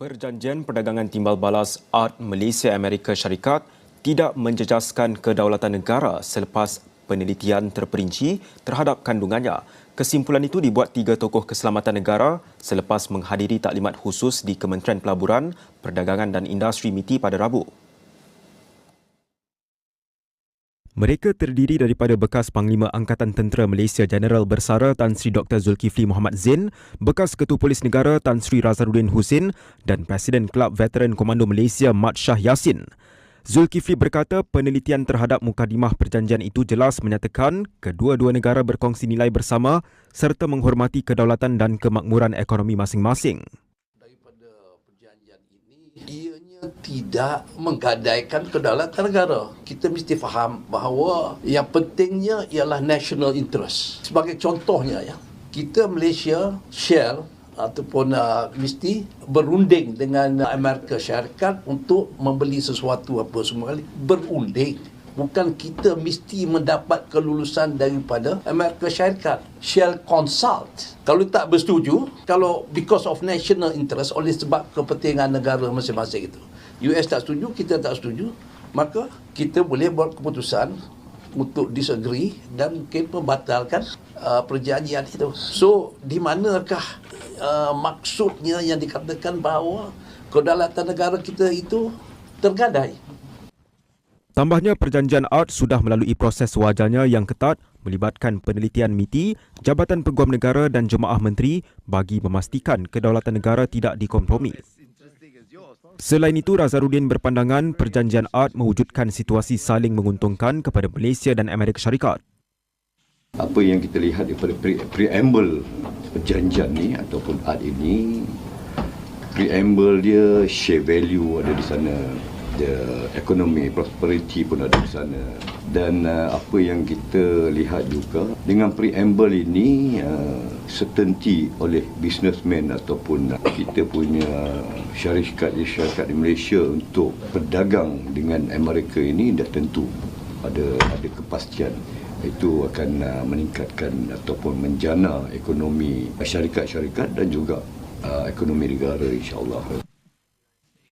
Perjanjian Perdagangan Timbal Balas Art Malaysia Amerika Syarikat tidak menjejaskan kedaulatan negara selepas penelitian terperinci terhadap kandungannya. Kesimpulan itu dibuat tiga tokoh keselamatan negara selepas menghadiri taklimat khusus di Kementerian Pelaburan, Perdagangan dan Industri MITI pada Rabu. Mereka terdiri daripada bekas Panglima Angkatan Tentera Malaysia Jeneral Bersara Tan Sri Dr. Zulkifli Muhammad Zain, bekas Ketua Polis Negara Tan Sri Razaruddin Husin dan Presiden Kelab Veteran Komando Malaysia Mat Shah Yassin. Zulkifli berkata penelitian terhadap mukadimah perjanjian itu jelas menyatakan kedua-dua negara berkongsi nilai bersama serta menghormati kedaulatan dan kemakmuran ekonomi masing-masing. Ianya tidak menggadaikan kedaulatan negara. Kita mesti faham bahawa yang pentingnya ialah national interest. Sebagai contohnya ya, kita Malaysia Shell ataupun uh, mesti berunding dengan Amerika Syarikat untuk membeli sesuatu apa semua kali berunding bukan kita mesti mendapat kelulusan daripada Amerika Syarikat. Shell consult. Kalau tak bersetuju, kalau because of national interest oleh sebab kepentingan negara masing-masing itu. US tak setuju, kita tak setuju, maka kita boleh buat keputusan untuk disagree dan mungkin membatalkan uh, perjanjian itu. So, di manakah uh, maksudnya yang dikatakan bahawa kedaulatan negara kita itu tergadai? Tambahnya, perjanjian ART sudah melalui proses wajarnya yang ketat melibatkan penelitian MITI, Jabatan Peguam Negara dan Jemaah Menteri bagi memastikan kedaulatan negara tidak dikompromi. Selain itu, Razaruddin berpandangan perjanjian ART mewujudkan situasi saling menguntungkan kepada Malaysia dan Amerika Syarikat. apa yang kita lihat daripada pre- preamble perjanjian ni ataupun art ini preamble dia share value ada di sana the economy prosperity pun ada di sana dan uh, apa yang kita lihat juga dengan preamble ini uh, certainty oleh businessman ataupun uh, kita punya syarikat syarikat di Malaysia untuk berdagang dengan Amerika ini dah tentu ada ada kepastian itu akan uh, meningkatkan ataupun menjana ekonomi syarikat-syarikat dan juga uh, ekonomi negara insya-Allah.